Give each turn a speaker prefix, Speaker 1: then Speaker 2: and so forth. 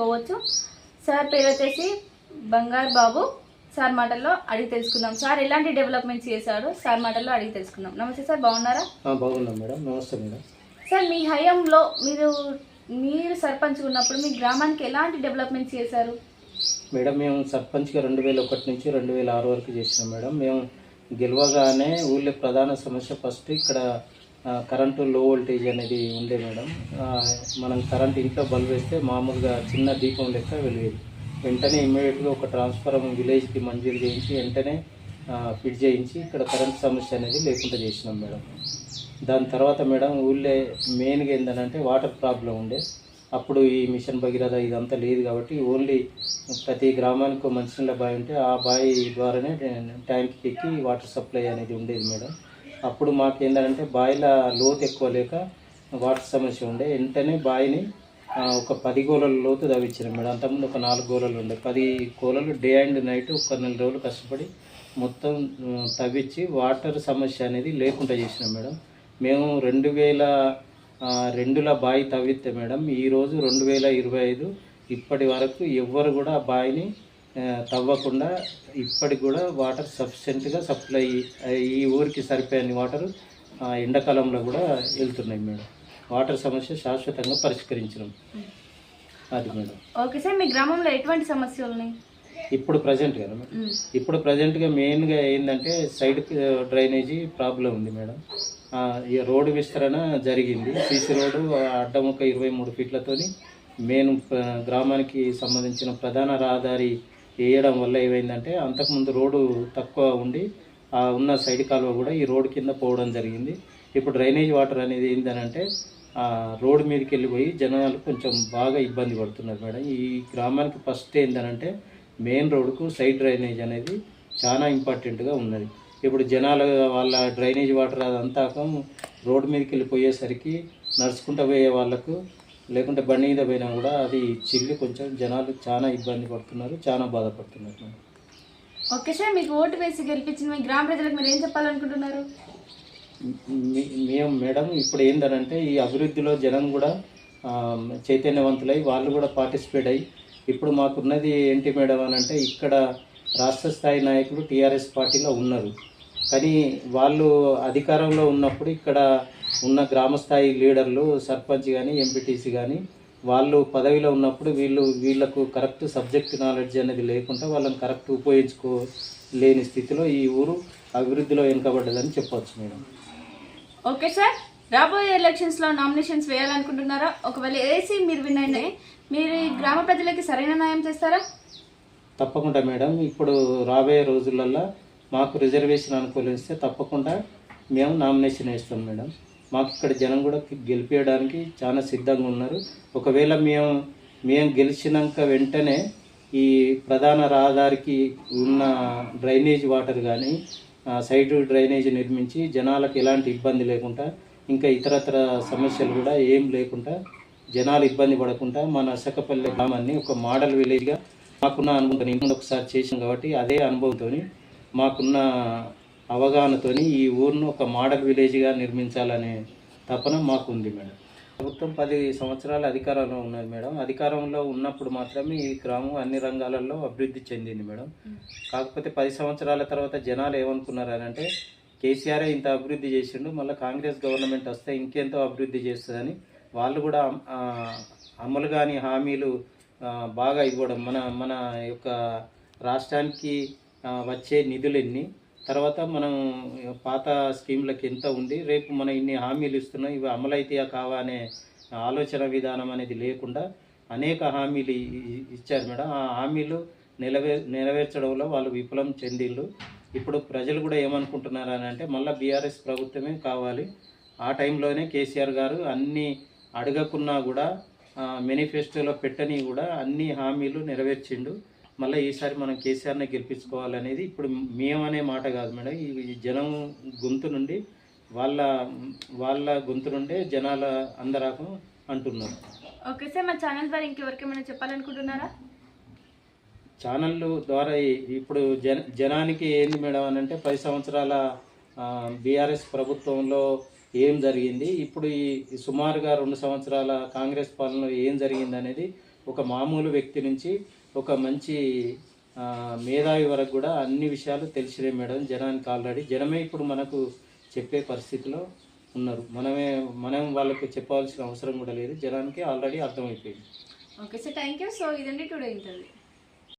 Speaker 1: పెట్టుకోవచ్చు సార్ పేరు వచ్చేసి బంగారు బాబు. సార్ మాటల్లో అడిగి తెలుసుకుందాం. సార్ ఎలాంటి డెవలప్మెంట్స్ చేశారు? సార్ మాటల్లో అడిగి తెలుసుకుందాం. నమస్తే సార్ బాగున్నారా?
Speaker 2: బాగున్నాం మేడం. నమస్తే మేడం.
Speaker 1: సార్ మీ హయాంలో మీరు మీరు సర్పంచ్ ఉన్నప్పుడు మీ గ్రామానికి ఎలాంటి డెవలప్మెంట్స్ చేశారు?
Speaker 2: మేడం మేము సర్పంచ్గా రెండు వేల ఒకటి నుంచి రెండు వేల ఆరు వరకు చేసినాం మేడం. మేము గెలవగానే ఊళ్ళో ప్రధాన సమస్య ఫస్ట్ ఇక్కడ కరెంటు లో వోల్టేజ్ అనేది ఉండే మేడం. మనం కరెంట్ ఇంట్లో బల్బ్ వేస్తే మామూలుగా చిన్న దీపం లెక్క వెలిగేది. వెంటనే ఇమ్మీడియట్గా ఒక ట్రాన్స్ఫారం విలేజ్కి మంజూరు చేయించి వెంటనే ఫిట్ చేయించి ఇక్కడ కరెంట్ సమస్య అనేది లేకుండా చేసినాం మేడం. దాని తర్వాత మేడం ఊళ్ళో మెయిన్గా ఏంటంటే వాటర్ ప్రాబ్లం ఉండే. అప్పుడు ఈ మిషన్ భగీరథ ఇదంతా లేదు కాబట్టి ఓన్లీ ప్రతి గ్రామానికి మంచినీళ్ళ బావి ఉంటే ఆ బావి ద్వారానే ట్యాంక్కి ఎక్కి వాటర్ సప్లై అనేది ఉండేది మేడం. అప్పుడు మాకు ఏంటంటే బావిల లోతు ఎక్కువ లేక వాటర్ సమస్య ఉండే. వెంటనే బావిని ఒక పది గోళల లోతు తవ్వించినాం మేడం. అంతకుముందు ఒక నాలుగు గోళలు ఉండే. పది గోళలు డే అండ్ నైట్ ఒక నెల రోజులు కష్టపడి మొత్తం తవ్వించి వాటర్ సమస్య అనేది లేకుండా చేసినాం మేడం. మేము రెండు వేల రెండుల బావి తవ్వితే మేడం ఈరోజు రెండు వేల ఇరవై ఐదు ఇప్పటి వరకు ఎవ్వరు కూడా ఆ బావిని తవ్వకుండా ఇప్పటికి కూడా వాటర్ సఫిషియెంట్గా సప్లై ఈ ఊరికి సరిపోయని వాటర్ ఎండాకాలంలో కూడా వెళ్తున్నాయి మేడం. వాటర్ సమస్య శాశ్వతంగా పరిష్కరించినాం అది మేడం.
Speaker 1: ఓకే సార్ మీ గ్రామంలో ఎటువంటి సమస్యలు ఉన్నాయి?
Speaker 2: ఇప్పుడు ప్రజెంట్ కదా మేడం. ఇప్పుడు ప్రజెంట్గా మెయిన్గా ఏంటంటే సైడ్ డ్రైనేజీ ప్రాబ్లం ఉంది మేడం. ఈ రోడ్డు విస్తరణ జరిగింది. సీసీ రోడ్డు అడ్డం ఒక ఇరవై మూడు ఫీట్లతోని మెయిన్ గ్రామానికి సంబంధించిన ప్రధాన రహదారి వేయడం వల్ల ఏమైందంటే అంతకుముందు రోడ్డు తక్కువ ఉండి ఆ ఉన్న సైడ్ కాలువ కూడా ఈ రోడ్డు కింద పోవడం జరిగింది. ఇప్పుడు డ్రైనేజ్ వాటర్ అనేది ఏంటంటే రోడ్డు మీదకి వెళ్ళిపోయి జనాలు కొంచెం బాగా ఇబ్బంది పడుతున్నారు మేడం. ఈ గ్రామానికి ఫస్ట్ ఏంటంటే మెయిన్ రోడ్డుకు సైడ్ డ్రైనేజ్ అనేది చాలా ఇంపార్టెంట్గా ఉన్నది. ఇప్పుడు జనాలు వాళ్ళ డ్రైనేజ్ వాటర్ అదంతా రోడ్డు మీదకి వెళ్ళిపోయేసరికి నడుచుకుంటూ పోయే వాళ్ళకు లేకుంటే బండి మీద పోయినా కూడా అది చిల్లి కొంచెం జనాలు చాలా ఇబ్బంది పడుతున్నారు చాలా బాధపడుతున్నారు
Speaker 1: ఓకే సార్ మీకు ఓటు వేసి గెలిపించిన మీ గ్రామ ప్రజలకు మీరు ఏం చెప్పాలనుకుంటున్నారు?
Speaker 2: మేము మేడం ఇప్పుడు ఏంటంటే ఈ అభివృద్ధిలో జనం కూడా చైతన్యవంతులై వాళ్ళు కూడా పార్టిసిపేట్ అయ్యి ఇప్పుడు మాకున్నది ఏంటి మేడం అని అంటే ఇక్కడ రాష్ట్ర స్థాయి నాయకులు టీఆర్ఎస్ పార్టీలో ఉన్నారు. కానీ వాళ్ళు అధికారంలో ఉన్నప్పుడు ఇక్కడ ఉన్న గ్రామ స్థాయి లీడర్లు సర్పంచ్ కానీ ఎంపీటీసీ కానీ వాళ్ళు పదవిలో ఉన్నప్పుడు వీళ్ళు వీళ్ళకు కరెక్ట్ సబ్జెక్ట్ నాలెడ్జ్ అనేది లేకుండా వాళ్ళని కరెక్ట్ ఉపయోగించుకోలేని స్థితిలో ఈ ఊరు అభివృద్ధిలో వెనుకబడ్డదని చెప్పవచ్చు మేడం.
Speaker 1: Okay sir. రాబోయే ఎలక్షన్స్లో నామినేషన్స్ వేయాలనుకుంటున్నారా? ఒకవేళ వేసి మీరు వినండి మీరు ఈ గ్రామ ప్రజలకి సరైన న్యాయం చేస్తారా?
Speaker 2: తప్పకుండా మేడం. ఇప్పుడు రాబోయే రోజులల్లో మాకు రిజర్వేషన్ అనుకూలిస్తే తప్పకుండా మేము నామినేషన్ వేస్తాం మేడం. మాకు ఇక్కడ జనం కూడా గెలిపించడానికి చాలా సిద్ధంగా ఉన్నారు. ఒకవేళ మేము మేము గెలిచినాక వెంటనే ఈ ప్రధాన రహదారికి ఉన్న డ్రైనేజ్ వాటర్ కానీ సైడ్ డ్రైనేజ్ నిర్మించి జనాలకు ఎలాంటి ఇబ్బంది లేకుండా ఇంకా ఇతరతర సమస్యలు కూడా ఏం లేకుండా జనాలు ఇబ్బంది పడకుండా మన నర్సకపల్లి గ్రామాన్ని ఒక మోడల్ విలేజ్గా మాకున్న అనుభవం నేను ఒకసారి చేసాం కాబట్టి అదే అనుభవంతో మాకున్న అవగాహనతోని ఈ ఊరును ఒక మోడల్ విలేజ్గా నిర్మించాలనే తపన మాకు ఉంది మేడం. ప్రభుత్వం పది సంవత్సరాల అధికారంలో ఉన్నది మేడం. అధికారంలో ఉన్నప్పుడు మాత్రమే ఈ గ్రామం అన్ని రంగాలలో అభివృద్ధి చెందింది మేడం. కాకపోతే పది సంవత్సరాల తర్వాత జనాలు ఏమనుకున్నారు అని అంటే కేసీఆర్ ఇంత అభివృద్ధి చేసిండు మళ్ళీ కాంగ్రెస్ గవర్నమెంట్ వస్తే ఇంకెంతో అభివృద్ధి చేస్తుందని వాళ్ళు కూడా అమలు కాని హామీలు బాగా ఇవ్వడం మన మన యొక్క రాష్ట్రానికి వచ్చే నిధులన్నీ తర్వాత మనం పాత స్కీమ్లకు ఎంత ఉంది రేపు మనం ఇన్ని హామీలు ఇస్తున్నాం ఇవి అమలైతాయా కావా అనే ఆలోచన విధానం అనేది లేకుండా అనేక హామీలు ఇచ్చారు మేడం. ఆ హామీలు నెరవే నెరవేర్చడంలో వాళ్ళు విఫలం చెందిళ్ళు. ఇప్పుడు ప్రజలు కూడా ఏమనుకుంటున్నారు అని అంటే మళ్ళీ బీఆర్ఎస్ ప్రభుత్వమే కావాలి. ఆ టైంలోనే కేసీఆర్ గారు అన్ని అడగకున్నా కూడా మేనిఫెస్టోలో పెట్టని కూడా అన్ని హామీలు నెరవేర్చిండు. మళ్ళీ ఈసారి మనం కేసీఆర్ని గెలిపించుకోవాలనేది ఇప్పుడు మేమనే మాట కాదు మేడం. ఈ జనం గొంతు నుండి వాళ్ళ వాళ్ళ గొంతు నుండే జనాల అందరాకం అంటున్నారు.
Speaker 1: ఓకే సార్ మా ఛానల్ ద్వారా ఇంకెవరికేమైనా చెప్పాలనుకుంటున్నారా?
Speaker 2: ఛానళ్ళు ద్వారా ఇప్పుడు జన జనానికి ఏంది మేడం అని అంటే పది సంవత్సరాల బీఆర్ఎస్ ప్రభుత్వంలో ఏం జరిగింది? ఇప్పుడు ఈ ఈ సుమారుగా రెండు సంవత్సరాల కాంగ్రెస్ పాలనలో ఏం జరిగింది అనేది ఒక మామూలు వ్యక్తి నుంచి ఒక మంచి మేధావి వరకు కూడా అన్ని విషయాలు తెలిసినాయి మేడం. జనానికి ఆల్రెడీ జనమే ఇప్పుడు మనకు చెప్పే పరిస్థితిలో ఉన్నారు. మనమే మనం వాళ్ళకు చెప్పాల్సిన అవసరం కూడా లేదు. జనానికి ఆల్రెడీ అర్థమైపోయింది.
Speaker 1: Okay sir thank you so ఇదండి టుడే ఇంటర్వ్యూ.